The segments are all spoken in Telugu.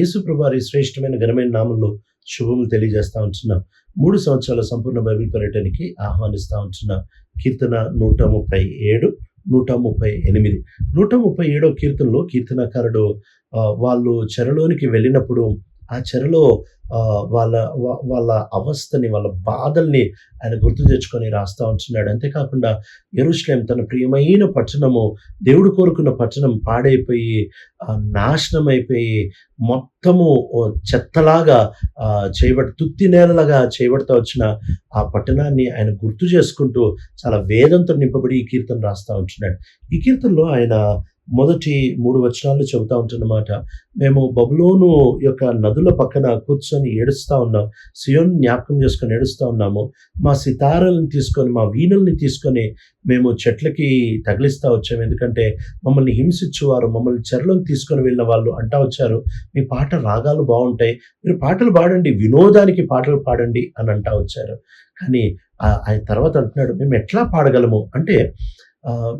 యేసుప్రభారి శ్రేష్టమైన ఘనమైన నామంలో శుభములు తెలియజేస్తూ ఉంటున్నాం. మూడు సంవత్సరాల సంపూర్ణ బైబిల్ పర్యటనకి ఆహ్వానిస్తూ ఉంటున్నాం. కీర్తన నూట ముప్పై ఏడు నూట ముప్పై ఎనిమిది. నూట ముప్పై ఏడో కీర్తనలో కీర్తనకారుడు వాళ్ళు చెరలోనికి వెళ్ళినప్పుడు ఆ చెరలో వాళ్ళ వాళ్ళ అవస్థని వాళ్ళ బాధల్ని ఆయన గుర్తు తెచ్చుకొని రాస్తా ఉంటున్నాడు. అంతేకాకుండా ఎరుశ్లేం తన ప్రియమైన పట్టణము దేవుడు కోరుకున్న పట్టణం పాడైపోయి నాశనం అయిపోయి మొత్తము చెత్తలాగా చేయబడి తుత్తి నేలలాగా చేయబడతా వచ్చిన ఆ పట్టణాన్ని ఆయన గుర్తు చేసుకుంటూ చాలా వేదంతో నింపబడి ఈ కీర్తన రాస్తూ ఉంటున్నాడు. ఈ కీర్తనలో ఆయన మొదటి మూడు వచనాలు చెబుతా ఉంటున్నమాట. మేము బబులోను యొక్క నదుల పక్కన కూర్చొని ఏడుస్తూ ఉన్నాం. సియోన్ జ్ఞాపకం చేసుకొని ఏడుస్తూ ఉన్నాము. మా సితారాలను తీసుకొని మా వీణల్ని తీసుకొని మేము చెట్లకి తగిలిస్తూ వచ్చాము. ఎందుకంటే మమ్మల్ని హింసించేవారు మమ్మల్ని చెరలోకి తీసుకొని వెళ్ళిన వాళ్ళు అంటా వచ్చారు. మీ పాట రాగాలు బాగుంటాయి. మీరు పాటలు పాడండి వినోదానికి పాటలు పాడండి అని అంటా వచ్చారు. కానీ ఆ- ఆయన తర్వాత అంటున్నాడు మేము ఎట్లా పాడగలము? అంటే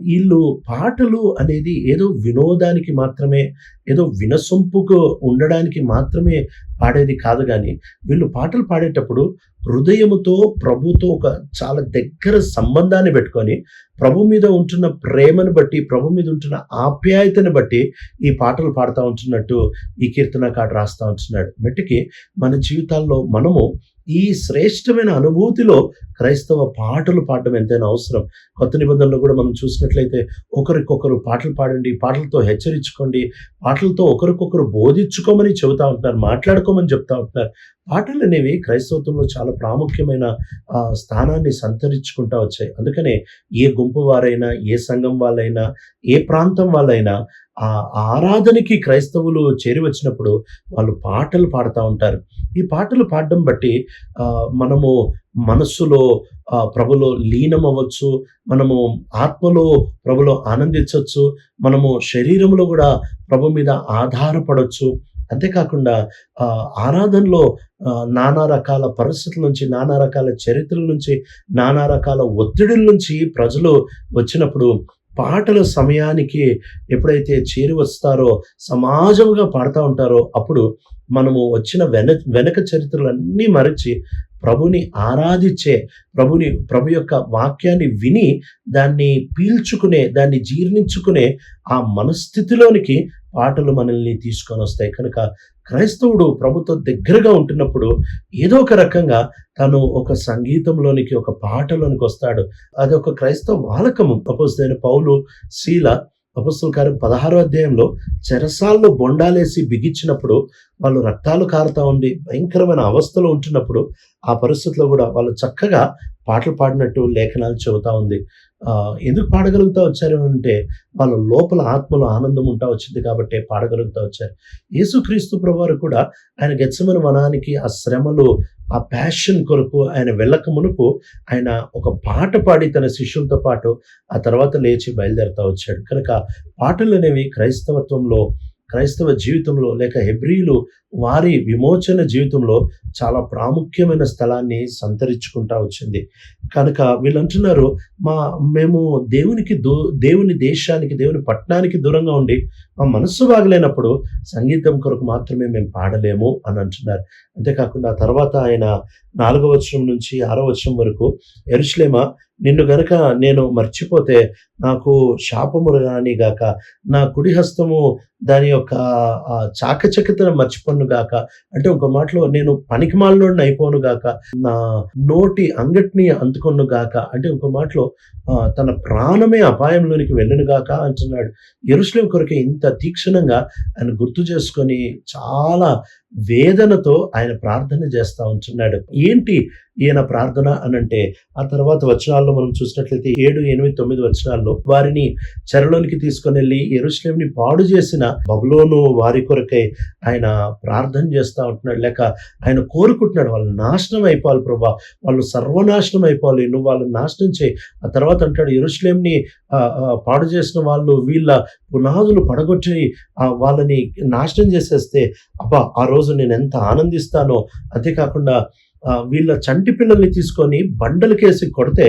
వీళ్ళు పాటలు అనేది ఏదో వినోదానికి మాత్రమే ఏదో వినసొంపుకు ఉండడానికి మాత్రమే పాడేది కాదు కానీ వీళ్ళు పాటలు పాడేటప్పుడు హృదయముతో ప్రభుతో ఒక చాలా దగ్గర సంబంధాన్ని పెట్టుకొని ప్రభు మీద ఉంటున్న ప్రేమను బట్టి ప్రభు మీద ఉంటున్న ఆప్యాయతను బట్టి ఈ పాటలు పాడుతూ ఉంటున్నట్టు ఈ కీర్తనకాడు రాస్తూ ఉంటున్నాడు. మట్టికి మన జీవితాల్లో మనము ఈ శ్రేష్టమైన అనుభూతిలో క్రైస్తవ పాటలు పాడడం ఎంతైనా అవసరం. కొత్త నిబంధనలో కూడా మనం చూసినట్లయితే ఒకరికొకరు పాటలు పాడండి పాటలతో హెచ్చరించుకోండి పాటలతో ఒకరికొకరు బోధించుకోమని చెబుతా ఉంటున్నారు మాట్లాడుకోమని చెప్తా ఉంటున్నారు. పాటలు అనేవి క్రైస్తవత్వంలో చాలా ప్రాముఖ్యమైన స్థానాన్ని సంతరించుకుంటా వచ్చాయి. అందుకనే ఏ గుంపు వారైనా ఏ సంఘం వాళ్ళైనా ఏ ప్రాంతం వాళ్ళైనా ఆ ఆరాధనకి క్రైస్తవులు చేరి వచ్చినప్పుడు వాళ్ళు పాటలు పాడుతూ ఉంటారు. ఈ పాటలు పాడడం బట్టి మనము మనస్సులో ప్రభులో లీనం అవ్వచ్చు మనము ఆత్మలో ప్రభులో ఆనందించవచ్చు మనము శరీరంలో కూడా ప్రభు మీద ఆధారపడవచ్చు అంతేకాకుండా ఆరాధనలో నానా రకాల పరిస్థితుల నుంచి నానా రకాల చరిత్రల నుంచి నానా రకాల ఒత్తిడిల నుంచి ప్రజలు వచ్చినప్పుడు పాటల సమయానికి ఎప్పుడైతే చేరి వస్తారో సమాజంగా పాడుతూ ఉంటారో అప్పుడు మనము వచ్చిన వెన వెనక చరిత్రలన్నీ మరచి ప్రభుని ఆరాధించే ప్రభుని ప్రభు యొక్క వాక్యాన్ని విని దాన్ని పీల్చుకునే దాన్ని జీర్ణించుకునే ఆ మనస్థితిలోనికి పాటలు మనల్ని తీసుకొని వస్తాయి. కనుక క్రైస్తవుడు ప్రభుతో దగ్గరగా ఉంటున్నప్పుడు ఏదో ఒక రకంగా తను ఒక సంగీతంలోనికి ఒక పాటలోనికి వస్తాడు. అది ఒక క్రైస్తవ వాలకము. అపోజిట్ పౌలు శీల అపస్తుల కార్యం పదహారో అధ్యాయంలో చెరసాల్లో బొండాలేసి బిగించినప్పుడు వాళ్ళు రక్తాలు కారుతా ఉండి భయంకరమైన అవస్థలో ఉంటున్నప్పుడు ఆ పరిస్థితిలో కూడా వాళ్ళు చక్కగా పాటలు పాడినట్టు లేఖనాలు చెబుతా ఉంది. ఎందుకు పాడగలుగుతా వచ్చారు అంటే వాళ్ళ లోపల ఆత్మలో ఆనందం ఉంటా వచ్చింది కాబట్టి పాడగలుగుతా వచ్చారు. యేసుక్రీస్తు ప్రభువారు కూడా ఆయన గెచ్చమని వనానికి ఆ శ్రమలు ఆ ప్యాషన్ కొరకు ఆయన వెళ్ళక మునుపు ఆయన ఒక పాట పాడి తన శిష్యులతో పాటు ఆ తర్వాత లేచి బయలుదేరుతా వచ్చాడు. కనుక పాటలు అనేవి క్రైస్తవత్వంలో క్రైస్తవ జీవితంలో లేక హెబ్రియులు వారి విమోచన జీవితంలో చాలా ప్రాముఖ్యమైన స్థలాన్ని సంతరించుకుంటా వచ్చింది. కనుక వీళ్ళు అంటున్నారు మా మేము దేవునికి దూ దేవుని దేశానికి దేవుని పట్టణానికి దూరంగా ఉండి మా మనస్సు బాగలేనప్పుడు సంగీతం కొరకు మాత్రమే మేము పాడలేము అని అంటున్నారు. అంతేకాకుండా తర్వాత ఆయన నాలుగో వచనం నుంచి ఆరో వచనం వరకు ఎరుషులేమా నిన్ను గనక నేను మర్చిపోతే నాకు శాపము గాక నా కుడి హస్తము దాని యొక్క ఆ చాకచక్యతను మర్చిపోను గాక. అంటే ఒక మాటలో నేను పనికిమాలినోడిని అయిపోను గాక నా నోటి అంగటిని అందుకొను గాక. అంటే ఒక మాటలో తన ప్రాణమే అపాయంలోనికి వెళ్ళను గాక అంటున్నాడు. ఎరుసలేం కొరకే ఇంత తీక్షణంగా ఆయన గుర్తు చేసుకొని చాలా వేదనతో ఆయన ప్రార్థన చేస్తూ ఉంటున్నాడు. ఏంటి ఈయన ప్రార్థన అనంటే ఆ తర్వాత వచనాల్లో మనం చూసినట్లయితే ఏడు ఎనిమిది తొమ్మిది వచనాల్లో వారిని చెరలోనికి తీసుకొని వెళ్ళి ఎరుసలేంని పాడు చేసిన బబులోను వారి కొరకై ఆయన ప్రార్థన చేస్తూ ఉంటున్నాడు. లేక ఆయన కోరుకుంటున్నాడు వాళ్ళు నాశనం అయిపోవాలి ప్రభా. వాళ్ళు సర్వనాశనం అయిపోవాలి. నువ్వు వాళ్ళని నాశనం చేయి. ఆ తర్వాత అంటాడు ఎరుసలేంని పాడు చేసిన వాళ్ళు వీళ్ళ పునాదులు పడగొట్టి వాళ్ళని నాశనం చేసేస్తే అబ్బా ఆ రోజు నేను ఎంత ఆనందిస్తానో. అంతేకాకుండా వీళ్ళ చంటి పిల్లల్ని తీసుకొని బండలకేసి కొడితే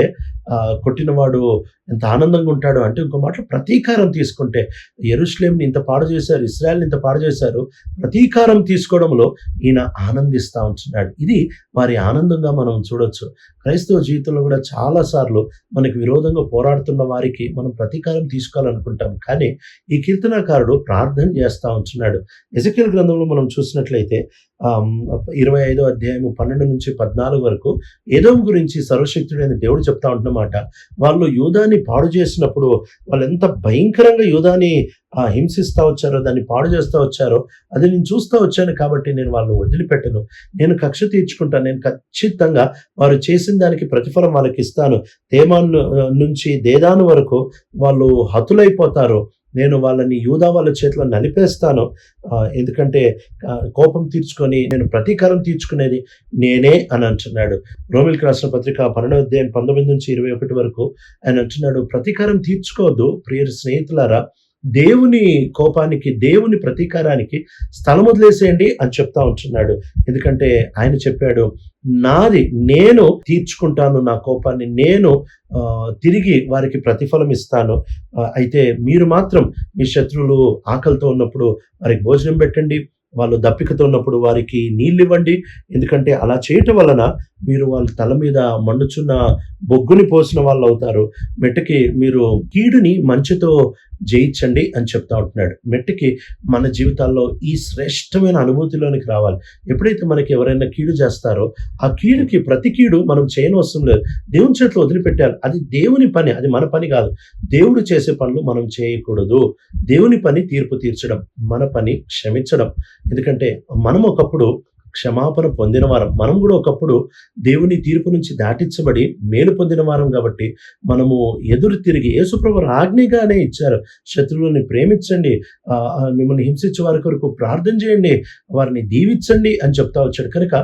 కొట్టినవాడు ఎంత ఆనందంగా ఉంటాడు అంటే ఇంకో మాట ప్రతీకారం తీసుకుంటే ఎరుస్లేంని ఇంత పాడు చేశారు ఇస్రాయల్ని ఇంత పాడు చేశారు ప్రతీకారం తీసుకోవడంలో ఈయన ఆనందిస్తూ ఉంటున్నాడు. ఇది వారి ఆనందంగా మనం చూడొచ్చు. క్రైస్తవ జీవితంలో కూడా చాలాసార్లు మనకి విరోధంగా పోరాడుతున్న వారికి మనం ప్రతీకారం తీసుకోవాలనుకుంటాం. కానీ ఈ కీర్తనాకారుడు ప్రార్థన చేస్తూ ఉంటున్నాడు. ఎజకిల్ గ్రంథంలో మనం చూసినట్లయితే ఇరవై ఐదో అధ్యాయము పన్నెండు నుంచి పద్నాలుగు వరకు ఏదో గురించి సర్వశక్తుడైన దేవుడు చెప్తా ఉంటున్నమాట. వాళ్ళు యూదాన్ని పాడు చేసినప్పుడు వాళ్ళు ఎంత భయంకరంగా యూదాన్ని హింసిస్తూ వచ్చారో దాన్ని పాడు చేస్తూ వచ్చారో అది నేను చూస్తూ వచ్చాను కాబట్టి నేను వాళ్ళని వదిలిపెట్టను. నేను కక్ష తీర్చుకుంటాను నేను ఖచ్చితంగా వారు చేసిన దానికి ప్రతిఫలం వాళ్ళకి ఇస్తాను. తేమాన్ నుంచి దేదాను వరకు వాళ్ళు హతులైపోతారు. నేను వాళ్ళని యూదా వాళ్ళ చేతిలో నలిపేస్తాను. ఎందుకంటే కోపం తీర్చుకొని నేను ప్రతీకారం తీర్చుకునేది నేనే అని అంటున్నాడు. రోమిల్కి రాసిన పత్రిక పన్నెండవ అధ్యాయం పంతొమ్మిది నుంచి ఇరవై ఒకటి వరకు ఆయన అంటున్నాడు ప్రతీకారం తీర్చుకోవద్దు ప్రియ స్నేహితులారా. దేవుని కోపానికి దేవుని ప్రతీకారానికి స్థలం వదిలేసేయండి అని చెప్తా ఉంటున్నాడు. ఎందుకంటే ఆయన చెప్పాడు నాది నేను తీర్చుకుంటాను నా కోపాన్ని నేను తిరిగి వారికి ప్రతిఫలం ఇస్తాను. అయితే మీరు మాత్రం మీ శత్రువులు ఆకలితో ఉన్నప్పుడు వారికి భోజనం పెట్టండి వాళ్ళు దప్పికతో ఉన్నప్పుడు వారికి నీళ్ళు ఇవ్వండి. ఎందుకంటే అలా చేయటం వలన మీరు వాళ్ళ తల మీద మండుచున్న బొగ్గుని పోసిన వాళ్ళు అవుతారు మెట్టకి మీరు కీడుని మంచితో జయించండి అని చెప్తా ఉంటున్నాడు. మెట్టికి మన జీవితాల్లో ఈ శ్రేష్టమైన అనుభూతిలోనికి రావాలి. ఎప్పుడైతే మనకి ఎవరైనా కీడు చేస్తారో ఆ కీడుకి ప్రతి కీడు మనం చేయనవసరం లేదు. దేవుని చేతిలో వదిలిపెట్టాలి. అది దేవుని పని అది మన పని కాదు. దేవుడు చేసే పనులు మనం చేయకూడదు. దేవుని పని తీర్పు తీర్చడం మన పని క్షమించడం. ఎందుకంటే మనం ఒకప్పుడు క్షమాపణ పొందిన వారం. మనం కూడా ఒకప్పుడు దేవుని తీర్పు నుంచి దాటించబడి మేలు పొందిన వారం కాబట్టి మనము ఎదురు తిరిగి యేసుప్రభు ఆజ్ఞగానే ఇచ్చారు. శత్రువులను ప్రేమించండి. మిమ్మల్ని హింసించే వారి కొరకు ప్రార్థన చేయండి. వారిని దీవించండి అని చెప్తా వచ్చాడు. కనుక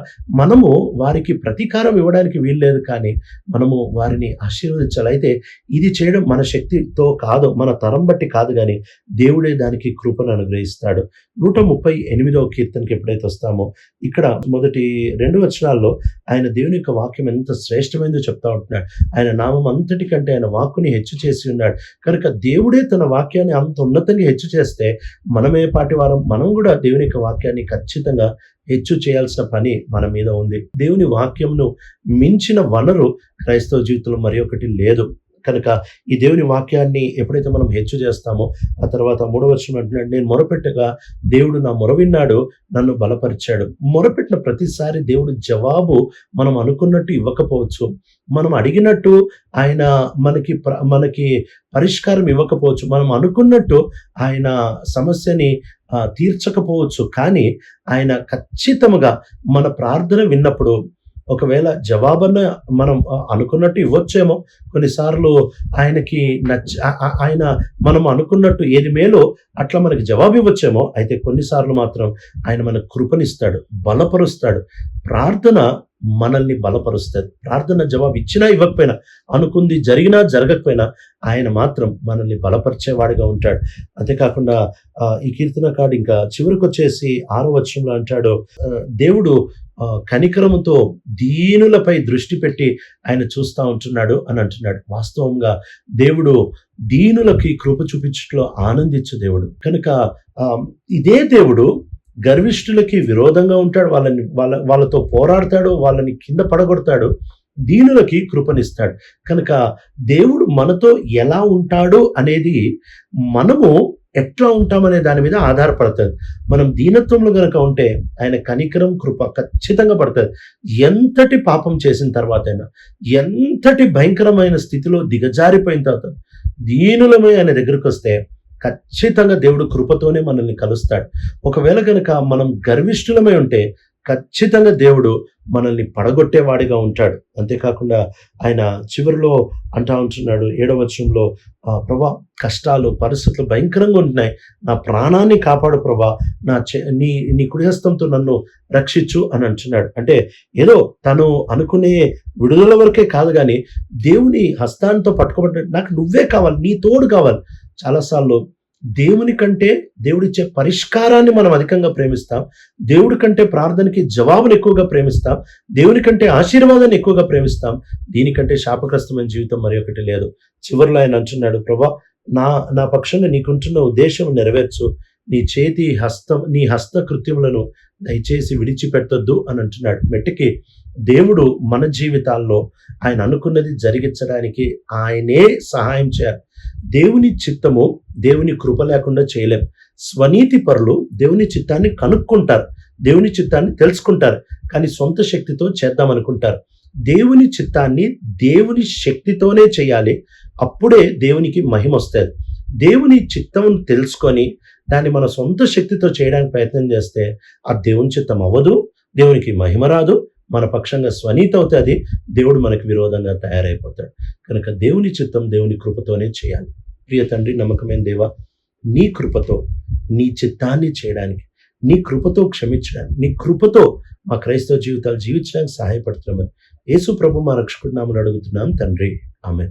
మనము వారికి ప్రతీకారం ఇవ్వడానికి వీల్లేదు కానీ మనము వారిని ఆశీర్వదించాలి. అయితే ఇది చేయడం మన శక్తితో కాదు మన తరం బట్టి కాదు కానీ దేవుడే దానికి కృపను అనుగ్రహిస్తాడు. నూట ముప్పై ఎనిమిదవ కీర్తనకి ఎప్పుడైతే వస్తామో ఇక్కడ ఇక్కడ మొదటి రెండు వచనాల్లో ఆయన దేవుని యొక్క వాక్యం ఎంత శ్రేష్టమైందో చెప్తా ఉంటున్నాడు. ఆయన నామం అంతటికంటే ఆయన వాక్కుని హెచ్చు చేసి ఉన్నాడు. కనుక దేవుడే తన వాక్యాన్ని అంత ఉన్నతంగా హెచ్చు చేస్తే మనమే పాటి వారం మనం కూడా దేవుని యొక్క వాక్యాన్ని ఖచ్చితంగా హెచ్చు చేయాల్సిన పని మన మీద ఉంది. దేవుని వాక్యంను మించిన వనరు క్రైస్తవ జీవితంలో మరి ఒకటి లేదు. కనుక ఈ దేవుని వాక్యాన్ని ఎప్పుడైతే మనం హెచ్చు చేస్తామో ఆ తర్వాత మూడవ వచనం అంటున్నాడు నేను మొరపెట్టగా దేవుడు నా మొర విన్నాడు నన్ను బలపరిచాడు. మొరపెట్టిన ప్రతిసారి దేవుడు జవాబు మనం అనుకున్నట్టు ఇవ్వకపోవచ్చు. మనం అడిగినట్టు ఆయన మనకి ప్ర- మనకి పరిష్కారం ఇవ్వకపోవచ్చు. మనం అనుకున్నట్టు ఆయన సమస్యని తీర్చకపోవచ్చు. కానీ ఆయన ఖచ్చితంగా మన ప్రార్థన విన్నప్పుడు ఒకవేళ జవాబన్న మనం అనుకున్నట్టు ఇవ్వచ్చేమో. కొన్నిసార్లు ఆయనకి నచ్చ ఆయన మనం అనుకున్నట్టు ఏది మేలో అట్లా మనకి జవాబు ఇవ్వచ్చేమో అయితే కొన్నిసార్లు మాత్రం ఆయన మనకు కృపనిస్తాడు బలపరుస్తాడు. ప్రార్థన మనల్ని బలపరుస్తుంది. ప్రార్థన జవాబు ఇచ్చినా ఇవ్వకపోయినా అనుకుంది జరిగినా జరగకపోయినా ఆయన మాత్రం మనల్ని బలపరిచేవాడిగా ఉంటాడు. అంతేకాకుండా ఆ, ఈ కీర్తనకాడు ఇంకా చివరికి వచ్చేసి ఆరో వచనంలో అంటాడు దేవుడు కనికరముతో దీనులపై దృష్టి పెట్టి ఆయన చూస్తూ ఉంటున్నాడు అని అంటున్నాడు. వాస్తవంగా దేవుడు దీనులకి కృప చూపించట్లో ఆనందించు దేవుడు. కనుక ఇదే దేవుడు గర్విష్ఠులకి విరోధంగా ఉంటాడు. వాళ్ళని వాళ్ళ వాళ్ళతో పోరాడతాడు వాళ్ళని కింద పడగొడతాడు దీనులకి కృపనిస్తాడు. కనుక దేవుడు మనతో ఎలా ఉంటాడు అనేది మనము ఎట్లా ఉంటామనే దాని మీద ఆధారపడుతుంది. మనం దీనత్వంలో కనుక ఉంటే ఆయన కనికరం కృప ఖచ్చితంగా పడుతుంది. ఎంతటి పాపం చేసిన తర్వాత అయినా ఎంతటి భయంకరమైన స్థితిలో దిగజారిపోయిన తర్వాత దీనులమై ఆయన దగ్గరికి వస్తే ఖచ్చితంగా దేవుడు కృపతోనే మనల్ని కలుస్తాడు. ఒకవేళ కనుక మనం గర్విష్ఠులమై ఉంటే ఖచ్చితంగా దేవుడు మనల్ని పడగొట్టేవాడిగా ఉంటాడు. అంతేకాకుండా ఆయన చివరిలో అంటా ఉంటున్నాడు ఏడవ వచనంలో ప్రభా కష్టాలు పరిస్థితులు భయంకరంగా ఉంటున్నాయి. నా ప్రాణాన్ని కాపాడు ప్రభా. నా చే నీ నీ కుడిహస్తంతో నన్ను రక్షించు అని అంటున్నాడు. అంటే ఏదో తను అనుకునే విడుదల వరకే కాదు కానీ దేవుని హస్తాంతో పట్టుకోబడ్డ నాకు నువ్వే కావాలి నీ తోడు కావాలి. చాలాసార్లు దేవుని కంటే దేవుడిచ్చే పరిష్కారాన్ని మనం అధికంగా ప్రేమిస్తాం. దేవుడి కంటే ప్రార్థనకి జవాబును ఎక్కువగా ప్రేమిస్తాం. దేవుని కంటే ఆశీర్వాదాన్ని ఎక్కువగా ప్రేమిస్తాం. దీనికంటే శాపగ్రస్తమైన జీవితం మరి ఒకటి లేదు. చివరిలో ఆయన అంటున్నాడు ప్రభా నా నా పక్షంగా నీకుంటున్న ఉద్దేశం నెరవేర్చు. నీ చేతి హస్తం నీ హస్త కృత్యములను దయచేసి విడిచిపెట్టొద్దు అని అంటున్నాడు. మెట్టికి దేవుడు మన జీవితాల్లో ఆయన అనుకున్నది జరిగించడానికి ఆయనే సహాయం చేయాలి. దేవుని చిత్తము దేవుని కృప లేకుండా చేయలేం. స్వనీతి పరులు దేవుని చిత్తాన్ని కనుక్కుంటారు. దేవుని చిత్తాన్ని తెలుసుకుంటారు. కానీ సొంత శక్తితో చేద్దాం అనుకుంటారు. దేవుని చిత్తాన్ని దేవుని శక్తితోనే చేయాలి. అప్పుడే దేవునికి మహిమ వస్తుంది. దేవుని చిత్తం తెలుసుకొని దాన్ని మన సొంత శక్తితో చేయడానికి ప్రయత్నం చేస్తే ఆ దేవుని చిత్తం అవ్వదు దేవునికి మహిమ రాదు మన పక్షంగా స్వనీత అవుతుంది దేవుడు మనకు విరోధంగా తయారైపోతాడు. కనుక దేవుని చిత్తం దేవుని కృపతోనే చేయాలి. ప్రియ తండ్రి నమ్మకమైన దేవ నీ కృపతో నీ చిత్తాన్ని చేయడానికి నీ కృపతో క్షమించడానికి నీ కృపతో మా క్రైస్తవ జీవితాలు జీవించడానికి సహాయపడుతున్నామని యేసు ప్రభు మా రక్షకుడు నామని అడుగుతున్నాం తండ్రి. ఆమె